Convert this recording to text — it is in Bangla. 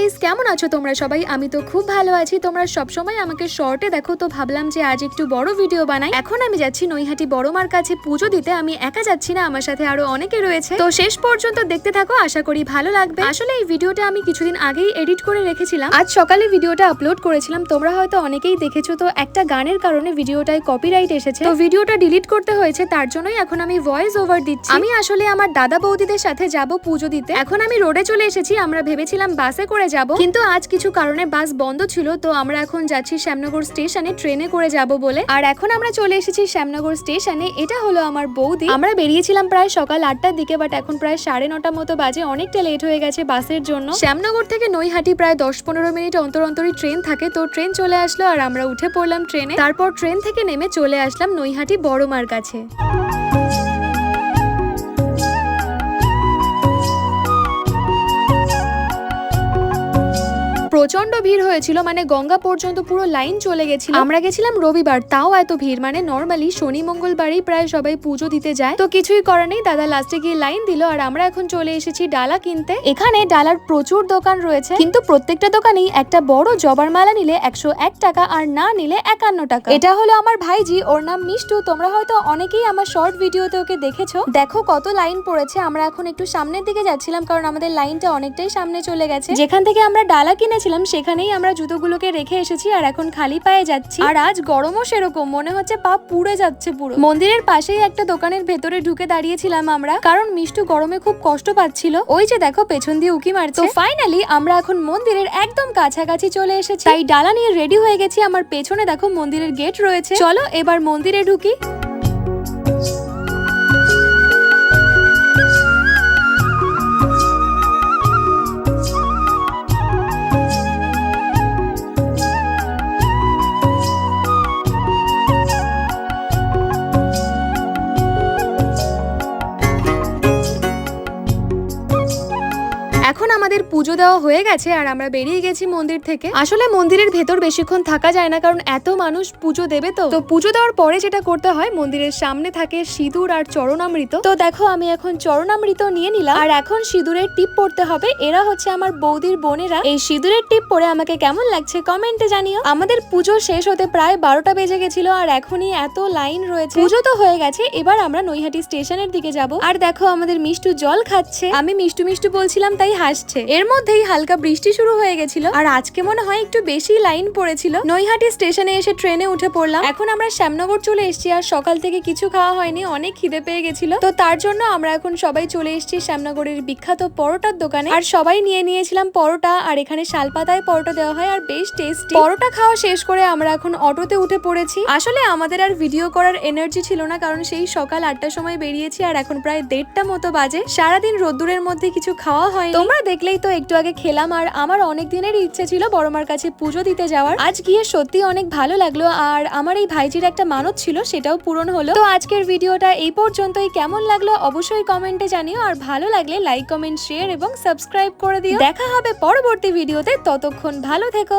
গাইস কেমন আছো তোমরা সবাই? আমি তো খুব ভালো আছি। তোমরা সবসময় আমাকে শর্টে দেখো, তো ভাবলাম যে আজ একটু বড় ভিডিও বানাই। এখন আমি যাচ্ছি নৈহাটি বড়মার কাছে পুজো দিতে। আমি একা যাচ্ছি না, আমার সাথে আরও অনেকে রয়েছে। তো শেষ পর্যন্ত দেখতে থাকো, আশা করি ভালো লাগবে। আসলে এই ভিডিওটা আমি কিছুদিন আগেই এডিট করে রেখেছিলাম। আজ সকালে ভিডিওটা আপলোড করেছিলাম। তোমরা হয়তো অনেকেই দেখেছ, তো একটা গানের কারণে ভিডিওটায় কপিরাইট এসেছে। তো ভিডিওটা ডিলিট করতে হয়েছে, তার জন্যই এখন আমি ভয়েস ওভার দিচ্ছি। আমি আসলে আমার দাদা বৌদিদের সাথে যাব পুজো দিতে। এখন আমি রোডে চলে এসেছি। আমরা ভেবেছিলাম বাসে করে যাব। কিন্তু আজ কিছু কারণে বাস বন্ধ ছিল, তো আমরা এখন যাচ্ছি শ্যামনগর স্টেশনে, ট্রেনে করে যাব বলে। আর এখন আমরা চলে এসেছি শ্যামনগর স্টেশনে, এটা হলো আমার বৌদি। আমরা বেরিয়েছিলাম প্রায় সকাল আটটার দিকে বাট এখন প্রায় সাড়ে নটা মতো বাজে, অনেকটা লেট হয়ে গেছে বাসের জন্য। শ্যামনগর থেকে নৈহাটি প্রায় দশ পনেরো মিনিট অন্তর অন্তরই ট্রেন থাকে, তো ট্রেন চলে আসলো আর আমরা উঠে পড়লাম ট্রেনে। তারপর ট্রেন থেকে নেমে চলে আসলাম নৈহাটি বড়মার কাছে। প্রচণ্ড ভিড় হয়েছিল মানে গঙ্গা পর্যন্ত পুরো লাইন চলে গেছিল। আমরা গেছিলাম রবিবার, তাও এত ভিড় মানে নর্মালি শনি, মঙ্গলবারই প্রায় সবাই পুজো দিতে যায়। তো কিছুই করার নেই, দাদা লাস্টে গিয়ে লাইন দিল, আর আমরা এখন চলে এসেছি ডালা কিনতে। এখানে ডালার প্রচুর দোকান রয়েছে, কিন্তু প্রত্যেকটা দোকানেই একটা বড় জবার মালা নিলে একশো এক টাকা আর না নিলে একান্ন টাকা। এটা হলো আমার ভাইজি, ওর নাম মিষ্টু। তোমরা হয়তো অনেকেই আমার শর্ট ভিডিওতে ওকে দেখেছ। দেখো কত লাইন পড়েছে, আমরা এখন একটু সামনের দিকে যাচ্ছিলাম, কারণ আমাদের লাইনটা অনেকটাই সামনে চলে গেছে। যেখান থেকে আমরা ডালা কিনেছিলাম সেখানেই আমরা জুতোগুলোকে রেখে এসেছি আর এখন খালি পায়ে যাচ্ছি। আর আজ গরমও সেরকম, মনে হচ্ছে পা পুড়ে যাচ্ছে পুরো। মন্দিরের পাশেই একটা দোকানের ভেতরে ঢুকে দাঁড়িয়েছিলাম আমরা, কারণ মিষ্টু গরমে খুব কষ্ট পাচ্ছিল। ওই যে দেখো, পেছন দিয়ে উকি মারছে। ফাইনালি আমরা এখন মন্দিরের একদম কাছাকাছি চলে এসেছি। তাই ডালা নিয়ে রেডি হয়ে গেছি, আমার পেছনে দেখো মন্দিরের গেট রয়েছে। চলো এবার মন্দিরে ঢুকি। এখন আমাদের পুজো দেওয়া হয়ে গেছে আর আমরা বেরিয়ে গেছি মন্দির থেকে। আসলে মন্দিরের ভেতর বেশিক্ষণ থাকা যায় না কারণ এত মানুষ পুজো দেবে তো। তো পুজো দেওয়ার পরে যেটা করতে হয়, মন্দিরের সামনে থাকে সিঁদুর আর চরণামৃত। তো দেখো আমি এখন চরণামৃত নিয়ে নিলাম আর এখন সিঁদুরের টিপ পড়তে হবে। এরা হচ্ছে আমার বৌদির বোনেরা। এই সিঁদুরের টিপ পরে আমাকে কেমন লাগছে কমেন্টে জানিও। আমাদের পুজো শেষ হতে প্রায় বারোটা বেজে গেছিল আর এখনই এত লাইন রয়েছে। পুজো তো হয়ে গেছে, এবার আমরা নৈহাটি স্টেশনের দিকে যাব। আর দেখো আমাদের মিষ্টু জল খাচ্ছে। আমি মিষ্টু মিষ্টু বলছিলাম, তাই হাসছে। এর মধ্যেই হালকা বৃষ্টি শুরু হয়ে গেছিল, আর আজকে মনে হয় একটু বেশি লাইন পড়েছিল। নৈহাটি স্টেশনে এসে ট্রেনে উঠে পড়লাম। এখন আমরা শ্যামনগর চলে এসেছি, আর সকাল থেকে কিছু খাওয়া হয়নি, অনেক খিদে পেয়ে গেছিল। তো তার জন্য আমরা এখন সবাই চলে এসেছি শ্যামনগরের বিখ্যাত পরোটার দোকানে। আর সবাই নিয়ে নিয়েছিলাম পরোটা, আর এখানে শালপাতায় পরোটা দেওয়া হয়, আর বেশ টেস্টি। পরোটা খাওয়া শেষ করে আমরা এখন অটোতে উঠে পড়েছি। আসলে আমাদের আর ভিডিও করার এনার্জি ছিল না, কারণ সেই সকাল আটটার সময় বেরিয়েছি, আর এখন প্রায় দেড়টা মতো বাজে। সারাদিন রোদ্দুরের মধ্যে কিছু খাওয়া হয় তোমরা দেখলেই তো একটু আগে খেলাম আর আমার অনেক দিনের ইচ্ছে ছিল বড়মার কাছে পুজো দিতে যাওয়ার। আজ গিয়ে সত্যি অনেক ভালো লাগল আর আমার এই ভাইজির একটা মানত ছিল, সেটাও পূরণ হলো। তো আজকের ভিডিওটা এই পর্যন্তই। কেমন লাগল অবশ্যই কমেন্টে জানিও আর ভালো লাগলে লাইক, কমেন্ট, শেয়ার এবং সাবস্ক্রাইব করে দিও। দেখা হবে পরবর্তী ভিডিওতে। ততক্ষণ ভালো থেকো।